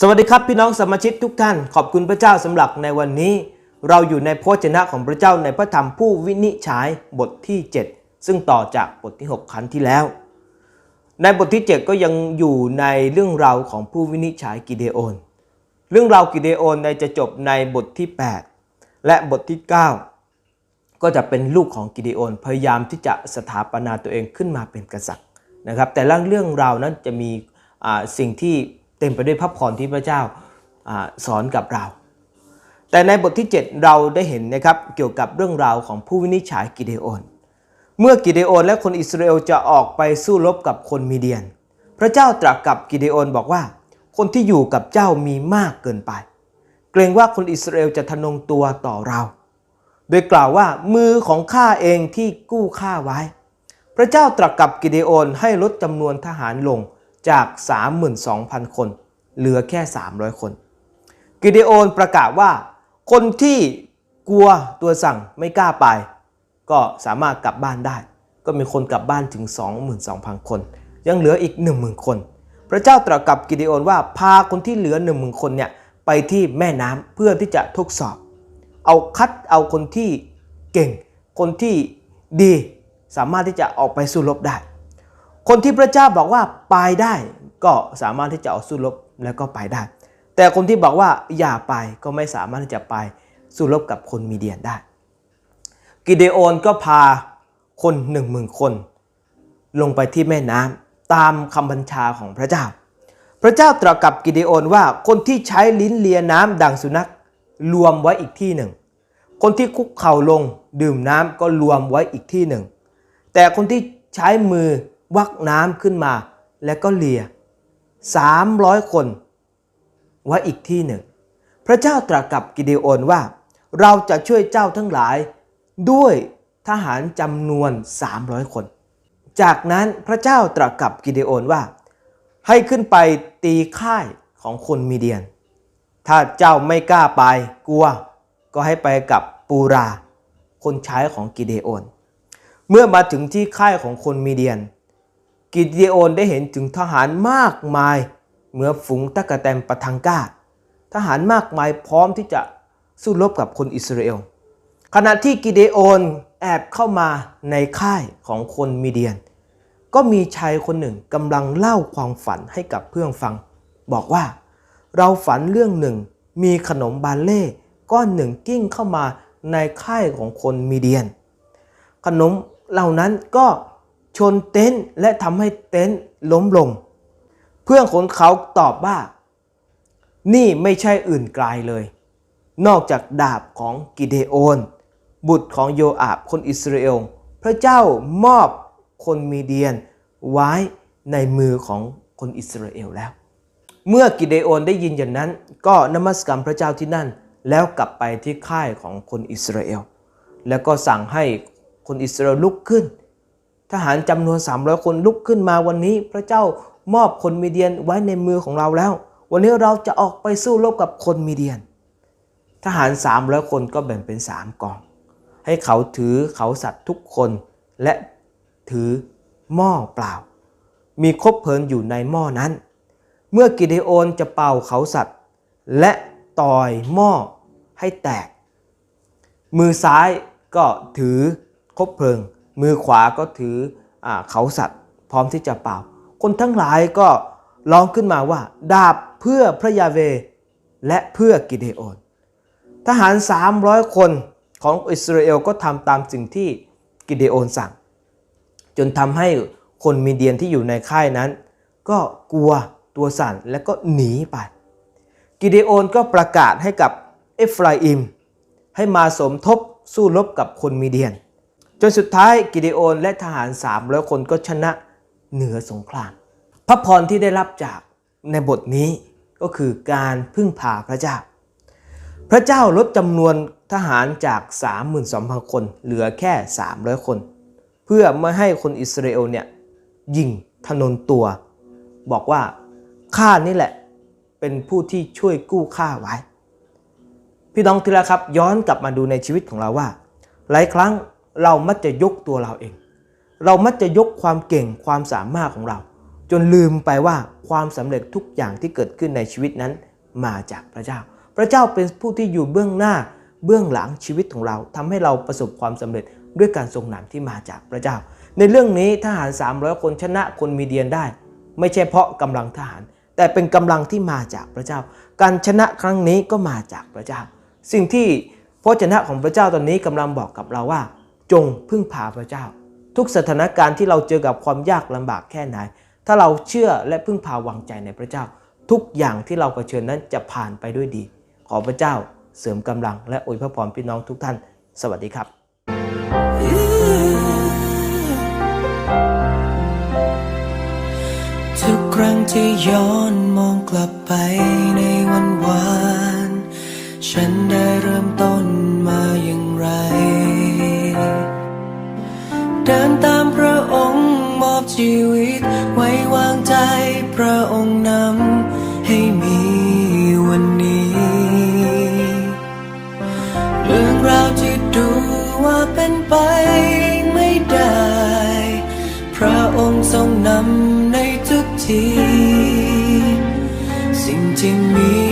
สวัสดีครับพี่น้องสมาชิกทุกท่าน ขอบคุณพระเจ้าสำหรับในวันนี้ เราอยู่ในพระวจนะของพระเจ้าในพระธรรมผู้วินิจฉัยบทที่ 7 ซึ่งต่อจากบทที่ 6 ครั้งที่แล้ว ในบทที่ 7 ก็ยังอยู่ในเรื่องราวของผู้วินิจฉัยกิเดโอน เรื่องราวกิเดโอนในจะจบในบทที่ 8 และบทที่ 9 ก็จะเป็นลูกของกิเดโอน พยายามที่จะสถาปนาตัวเองขึ้นมาเป็นกษัตริย์นะครับ แต่ละเรื่องราวนั้นจะมีสิ่งที่ เต็มไปด้วยพระพรที่พระเจ้าอสอนกับเรา แต่ในบทที่ 7 เราได้เห็นนะครับเกี่ยวกับเรื่องราวของผู้วินิจฉัยกิเดโอนเมื่อกิเดโอนและคนอิสราเอลจะออกไปสู้รบกับคนมีเดียน พระเจ้าตรัสกับกิเดโอนบอกว่า คนที่อยู่กับเจ้ามีมากเกินไป เกรงว่าคนอิสราเอลจะทะนงตัวต่อเรา โดยกล่าวว่ามือของข้าเองที่กู้ข้าไว้ พระเจ้าตรัสกับกิเดโอนให้ลดจำนวนทหารลง จาก 32,000 คน เหลือแค่ 300 คน กิเดโอนประกาศว่า คนที่กลัวตัวสั่งไม่กล้าไป ก็สามารถกลับบ้านได้ ก็มีคนกลับบ้านถึง 22,000 คน ยังเหลืออีก 10,000 คน พระเจ้าตรัสกับกิเดโอนว่าพาคนที่เหลือ 10,000 คนเนี่ยไปที่แม่น้ำเพื่อที่จะทดสอบ เอาคัดเอาคนที่เก่ง คนที่ดีสามารถที่จะออกไปสู้รบได้ คนที่พระเจ้าบอกว่าไปได้ก็สามารถที่จะออกสู้รบแล้วก็ไปได้ แต่คนที่บอกว่าอย่าไปก็ไม่สามารถที่จะไปสู้รบกับคนมีเดียนได้ กิเดโอนก็พาคนหนึ่งหมื่นคน ลงไปที่แม่น้ำตามคำบัญชาของพระเจ้า พระเจ้าตรัสกับกิเดโอนว่าคนที่ใช้ลิ้นเลียน้ำดังสุนัขรวมไว้อีกที่หนึ่ง คนที่คุกเข่าลงดื่มน้ำก็รวมไว้อีกที่หนึ่ง แต่คนที่ใช้มือ วักน้ำขึ้นมาแล้วก็เลีย300คนไว้อีกที่หนึ่ง พระเจ้าตรัสกับกิเดโอนว่า เราจะช่วยเจ้าทั้งหลาย ด้วยทหารจำนวน 300 คน จากนั้นพระเจ้าตรัสกับกิเดโอนว่า ให้ขึ้นไปตีค่ายของคนมีเดียน ถ้าเจ้าไม่กล้าไปกลัว ก็ให้ไปกับปูรา คนใช้ของกิเดโอน เมื่อมาถึงที่ค่ายของคนมีเดียน กิเดโอนได้เห็นถึงทหารมากมายเมื่อฝูงตะกะแตนปะทังกาทหารมากมายพร้อมที่จะสู้รบกับคนอิสราเอล ขณะที่กิเดโอนแอบเข้ามาในค่ายของคนมีเดียน ก็มีชายคนหนึ่งกำลังเล่าความฝันให้กับเพื่อนฟัง บอกว่า เราฝันเรื่องหนึ่ง มีขนมบาเล่ก้อนหนึ่งกิ้งเข้ามาในค่ายของคนมีเดียน ขนมเหล่านั้นก็ ชนเต็นท์และทำให้เต็นท์ล้มลง เพื่อนของเขาตอบว่า นี่ไม่ใช่อื่นไกลเลย นอกจากดาบของกิเดโอน บุตรของโยอาบคนอิสราเอล พระเจ้ามอบคนมีเดียนไว้ในมือของคนอิสราเอลแล้ว เมื่อกิเดโอนได้ยินอย่างนั้น ก็นมัสการพระเจ้าที่นั่น แล้วกลับไปที่ค่ายของคนอิสราเอล แล้วก็สั่งให้คนอิสราเอลลุกขึ้น ทหารจำนวน 300 คนลุกขึ้นมาวันนี้ พระเจ้ามอบคนมีเดียนไว้ในมือของเราแล้ว วันนี้เราจะออกไปสู้รบกับคนมีเดียน ทหาร 300 คนก็แบ่งเป็น 3กอง ให้เขาถือเขาสัตว์ทุกคน และถือหม้อเปล่า มีคบเพลิงอยู่ในหม้อนั้น เมื่อกิเดโอนจะเป่าเขาสัตว์ และต่อยหม้อให้แตก มือซ้ายก็ถือคบเพลิง มือขวาก็ถืออเขาสัตว์พร้อมที่จะเป่า คนทั้งหลายก็ร้องขึ้นมาว่า ดาบเพื่อพระยาเวและเพื่อกิเดโอน ทหาร 300 คนของอิสราเอลก็ทำตามสิ่งที่กิเดโอนสั่ง จนทำให้คนมีเดียนที่อยู่ในค่ายนั้น ก็กลัวตัวสั่นและก็หนีไป กิเดโอนก็ประกาศให้กับเอฟราอิม ให้มาสมทบสู้รบกับคนมีเดียน จนสุดท้ายกิเดโอนและทหาร 300 คนก็ชนะเหนือสงคราม พระพรที่ได้รับจากในบทนี้ก็คือการพึ่งพาพระเจ้า พระเจ้าลดจำนวนทหารจาก 32,000 คน เหลือแค่ 300 คน เพื่อไม่ให้คนอิสราเอลเนี่ยยิงทนนตัว บอกว่าข้านี่แหละเป็นผู้ที่ช่วยกู้ข้าไว้ พี่น้องทีละครับย้อนกลับมาดูในชีวิตของเราว่า หลายครั้ง เรามักจะยกตัวเราเอง เรามักจะยกความเก่งความสามารถของเรา จนลืมไปว่าความสำเร็จทุกอย่างที่เกิดขึ้นในชีวิตนั้นมาจากพระเจ้า พระเจ้าเป็นผู้ที่อยู่เบื้องหน้าเบื้องหลังชีวิตของเราทำให้เราประสบความสำเร็จด้วยการทรงนำที่มาจากพระเจ้า ในเรื่องนี้ทหาร 300 คนชนะคนมีเดียนได้ ไม่ใช่เพราะกำลังทหาร แต่เป็นกำลังที่มาจากพระเจ้า การชนะครั้งนี้ก็มาจากพระเจ้า สิ่งที่พระเจนะของพระเจ้าตอนนี้กำลังบอกกับเราว่า จงพึ่งพาพระเจ้า ทุกสถานการณ์ที่เราเจอกับความยากลำบากแค่ไหน ถ้าเราเชื่อและพึ่งพาวางใจในพระเจ้า ทุกอย่างที่เราเผชิญนั้นจะผ่านไปด้วยดี ขอพระเจ้าเสริมกำลังและอวยพระพรพี่น้องทุกท่าน สวัสดีครับทุกครั้งที่ย้อนมองกลับไปในวันวาน ฉันได้เริ่มต้นมาอย่างไร ชีวิต ไว้วางใจพระองค์นำให้มีวันนี้ เรื่องราวที่ดูว่าเป็นไปไม่ได้ พระองค์ทรงนำในทุกที สิ่งที่มี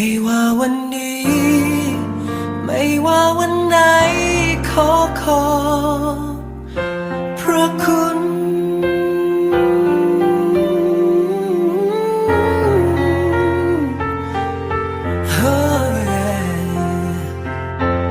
ไม่ว่าวันนี้ ไม่ว่าวันไหนขอขอ